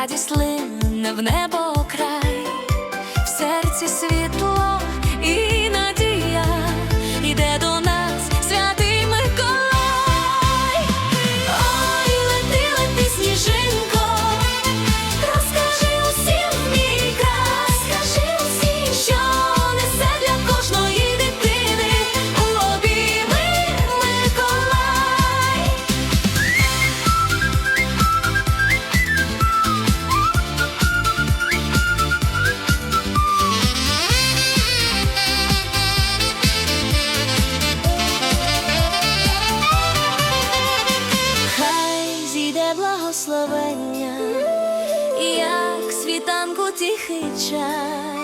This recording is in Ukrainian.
радість в небо. благословення, як світанку тихий час.